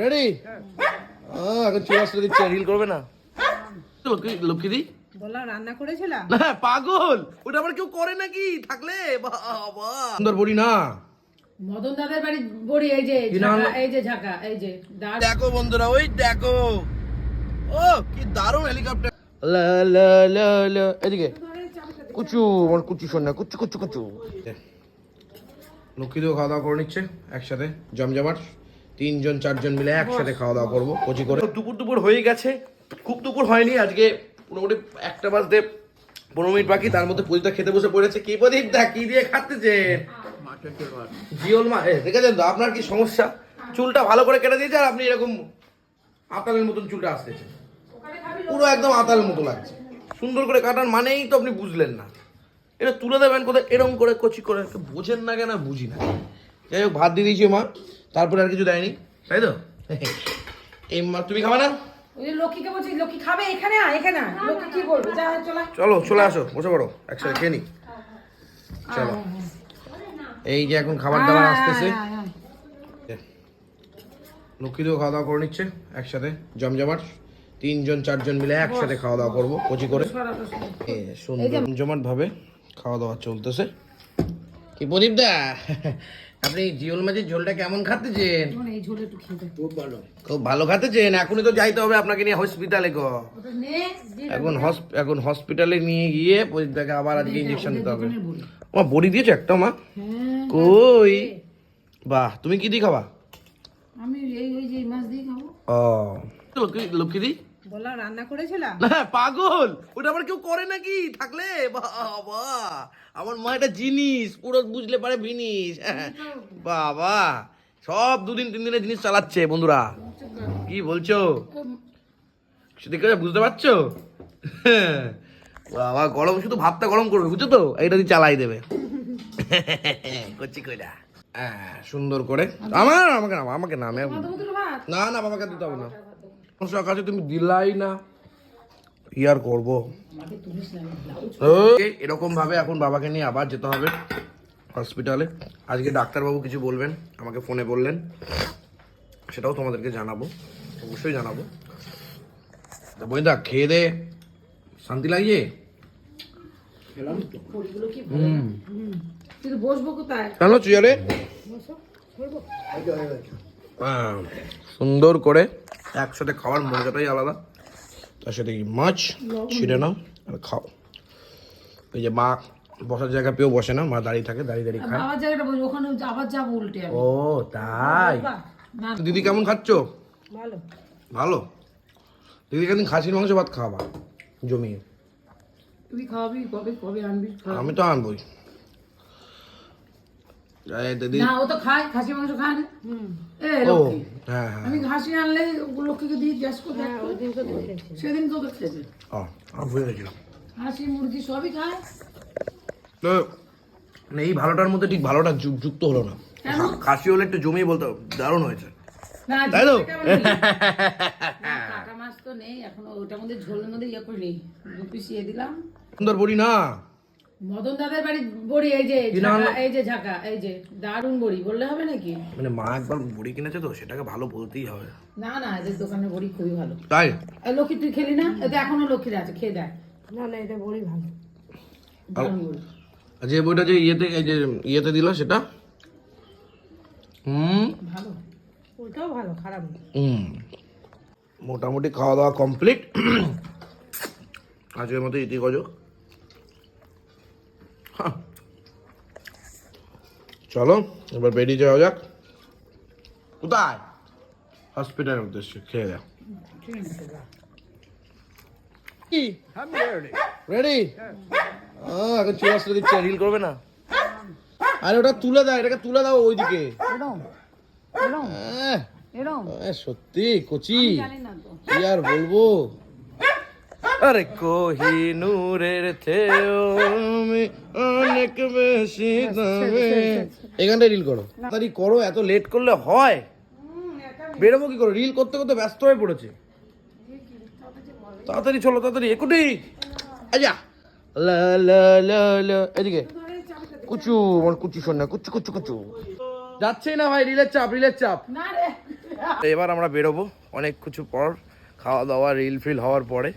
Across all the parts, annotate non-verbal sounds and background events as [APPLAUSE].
Ready এখন চলে আসতে দিচ্ছে রিল করবে না। লক্ষ্মী লক্ষ্মী বললাম রান্না করেছিলাম না পাগল! ওটা আবার কেউ করে নাকি? থাকলে? বাবা! সুন্দর বড়ি না? মদন দাদার বাড়ি বড়ি এই যে কি নাম? ঝাঁকা, এই যে ঝাঁকা এই যে দেখো বন্ধুরা ওই দেখো। ও কি দারুণ হেলিকপ্টার লা লা লা লা এদিকে। কুচু আমার কুচু শোন না কুচু কুচু কুচু। লক্ষ্মীদেও খাওয়া দাওয়া করে নিচ্ছে, একসাথে জমজমাট। তিনজন, চারজন মিলে একসাথে খাওয়া দাওয়া করব, কচি করে। দুপুর দুপুর হয়ে গেছে, খুব দুপুর হয়নি, আজকে মোটামুটি একটা বাজতে পনেরো মিনিট বাকি, তার মধ্যে প্রদীপটা খেতে বসে পড়েছে। কি প্রদীপ দা কি দিয়ে খাচ্ছেন? জিওল মা দেখেছেন তো, আপনার কি সমস্যা? চুলটা ভালো করে কেটে দিয়েছে আর আপনি এরকম আতালের মতন চুলটা আসতেছে। পুরো একদম আতালের মতো লাগছে। সুন্দর করে কাটার মানেই তো আপনি বুঝলেন না। এটা তুলে দেবেন কোথায়? এরকম করে কচি করে একটু বোঝেন না কেন বুঝি না। যাই হোক ভাত দিয়ে দিয়েছি মা তারপরে আর কিছু দেয়নি। তাই তো? [LAUGHS] এই মা তুমি খাবে না? লক্ষ্মীকে বলছি লক্ষ্মী খাবে? এখানে এখানে লক্ষ্মী কি বলবে? চলো। চলে আসো বসে পড়ো। একসাথে খেয়ে নি চলো। এই যে এখন খাবার দাবার আসতেছে। খাওয়া দাওয়া করে নিচ্ছে একসাথে। জমজমাট। তিনজন চারজন মিলে একসাথে খাওয়া দাওয়া করব কচি করে। সুন্দর জমজমাট ভাবে। খাওয়া দাওয়া চলতেছে। কি প্রদীপ দা? আপনি জিওল মাছের ঝোলটা কেমন খাচ্ছেন? এই ঝোলে একটু খেয়ে দে। খুব ভালো। খাচ্ছেন? এখনই তো যাইতে হবে আপনাকে নিয়ে হসপিটালে গো। এখন হস- এখন হসপিটালে নিয়ে গিয়ে প্রদীপদাকে আবার আজকে ইঞ্জেকশন দিতে হবে। মা বড়ি দিয়েছ একটা মা? হ্যাঁ কই? বাহ তুমি কি দিয়ে খাবা? আমি এই ওই যে মাছ দিয়ে খাব। ও। লক্ষ্মী লক্ষ্মী দি? বললাম রান্না করেছিলাম? না পাগল! ওটা আবার কেউ করে নাকি? থাকলে? বাবা! আমার মা একটা জিনিস পুরো বুঝলে পারে জিনিস বাবা! সব দুদিন তিন দিনের জিনিস চালাচ্ছে বন্ধুরা। কি বলছো? দেখে বুঝতে পারছ? বাবা গরম শুধু ভাতটা গরম করবে বুঝছ তো? এইটা দিয়ে চালাই দেবে। করছি কইরা। হ্যাঁ, সুন্দর করে। আমার আমাকে না আমাকে না না না বাবাকে দিতে হবে না। সমস্যার কাছে তুমি দিলাই না। কি আর করব? এরকম ভাবে এখন বাবাকে নিয়ে আবার যেতে হবে হসপিটালে আজকে ডাক্তারবাবু কিছু বলবেন, আমাকে ফোনে বললেন। সেটাও তোমাদেরকে জানাব, অবশ্যই জানাব। বইদা খেয়ে দে। শান্তি কোথায় কেন চেয়ারে সুন্দর করে একসাথে খাওয়ার মজাটাই আলাদা। তার সাথে কি মাছ? ছিঁড়ে নাও আর খাও। এই যে মা বসার জায়গা পেয়েও বসে না মা দাঁড়িয়ে থাকে দাঁড়িয়ে দাঁড়িয়ে খায়। জায়গাটা বসবো ওখানে আবার যাব উল্টে ও তাই? দিদি কেমন খাচ্ছ? ভালো। ভালো? দিদি একদিন খাসির মাংস ভাত খাওয়াবা জমিয়ে? তুই খাওয়াবি কবে কবে আনবি? আমি তো আনবই। দিদি না ও তো খায় খাসি মাংস খায় না। এ লক্ষ্মী। হ্যাঁ হ্যাঁ। আমি খাসি আনলে ও লক্ষ্মীকে দিয়ে গ্যাস করে সেদিন তো। ওকে খেয়েছে ও আমি ভুলে গেছিলাম। হাসি মুরগি সবই খায়। তো মানে এই ভালোটার মধ্যে ঠিক ভালোটা যুক্ত হলো না। খাসি হলে একটু জমিয়ে বলতে দারুণ হয়েছে। তাই তো? নেই? [LAUGHS] কাটা মাছ তো নেই এখন ওটার মধ্যে ঝোলের মধ্যে ইয়ে করে নিই দু পিস ইয়ে দিলাম। সুন্দর বড়ি না। মদন দাদার বাড়ি বড়ি এই যে এই যে ঝাঁকা এই যে দারুণ বড়ি বললে হবে নাকি? মানে মা একবার বড়ি কিনেছে তো সেটাকে ভালো বলতেই হবে। না না এদের দোকানের বড়ি খুবই ভালো। তাই? লক্ষ্মী তুই খেলি না? এতে এখনও লক্ষ্মীর আছে খেয়ে দেয় না না এটা বড়ি ভালো। যে বইটা যে ইয়েতে এই যে ইয়েতে দিল সেটা? হুম? ভালো। ওটাও ভালো খারাপ না। হুম। মোটামুটি খাওয়া দাওয়া কমপ্লিট। আজকের মতো ইতি গজ চলো এবার বেরিয়ে যাওয়া যাক। কোথায়? হসপিটালের উদ্দেশ্যে খেয়ে কি? রেডি এখন চলে দিচ্ছে রিল করবে না? আরে ওটা তুলে দাও এটাকে তুলে দাও ওইদিকে। সত্যি কচি। কি আর বলব? আরে কোহি নূরের থেও আমি অনেক বেশি দামে। এখানটা রিল করো। তাড়াতাড়ি করো এত লেট করলে হয়। বেরোবো কি করো? রিল করতে করতে ব্যস্ত হয়ে পড়েছে। তাড়াতাড়ি চলো তাড়াতাড়ি একুটি। আজা লা লা লা লা এদিকে। কুচু আমার কুচু শোন না। কুচু কুচু কুচু। যাচ্ছেই না ভাই রিলের চাপ রিলের চাপ। না রে। এবার আমরা বেরোবো। অনেক কিছু পর খাওয়া দাওয়া রিল ফিল হওয়ার পরে।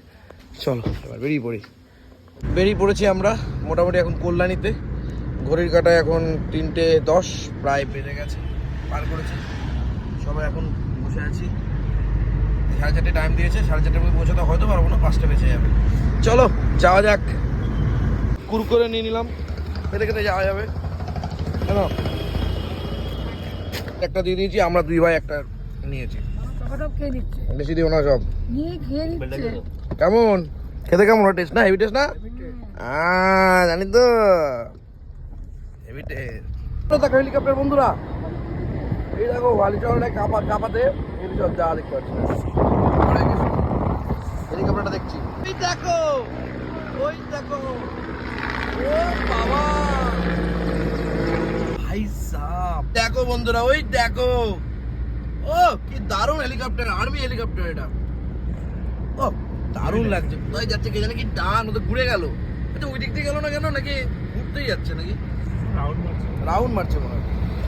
চলো এবার বেরিয়ে পড়ি। বেরিয়ে পড়েছি আমরা মোটামুটি এখন কল্যাণীতে। ঘড়ির কাটা এখন তিনটে দশ প্রায় বেজে গেছে পার করেছি। সবাই এখন বসে আছি। সাড়ে চারটে টাইম দিয়েছে সাড়ে চারটে মধ্যে পৌঁছাতে হয়তো পারব না পাঁচটা বেঁচে যাবে। চলো যাওয়া যাক। কুরকুরে নিয়ে নিলাম খেতে খেতে যাওয়া যাবে। কেন? একটা দিয়ে দিয়েছি আমরা দুই ভাই একটা নিয়েছি। বেশি দিও না সব। নিয়ে খেয়ে নিচ্ছে। কেমন? খেতে কেমন? টেস্ট না? হেভি টেস্ট না? জানি তো। হেভি টেস্ট হেলিকপ্টার বন্ধুরা। এই দেখো বালি চলে কাপা কাপাতে হেলি সব যা দেখতে হেলিকপ্টারটা দেখছি। ওই দেখো! ওই দেখো! ও বাবা! ভাই সাহ দেখো বন্ধুরা ওই দেখো! ও কি দারুণ হেলিকপ্টার আর্মি হেলিকপ্টার এটা। ও দারুণ লাগছে। কোথায় যাচ্ছে কে জানে কি ডান ও তো ঘুরে গেল। আচ্ছা ওই দিক দিয়ে গেল না কেন? নাকি ঘুরতেই যাচ্ছে নাকি? রাউন্ড মারছে মনে হয়।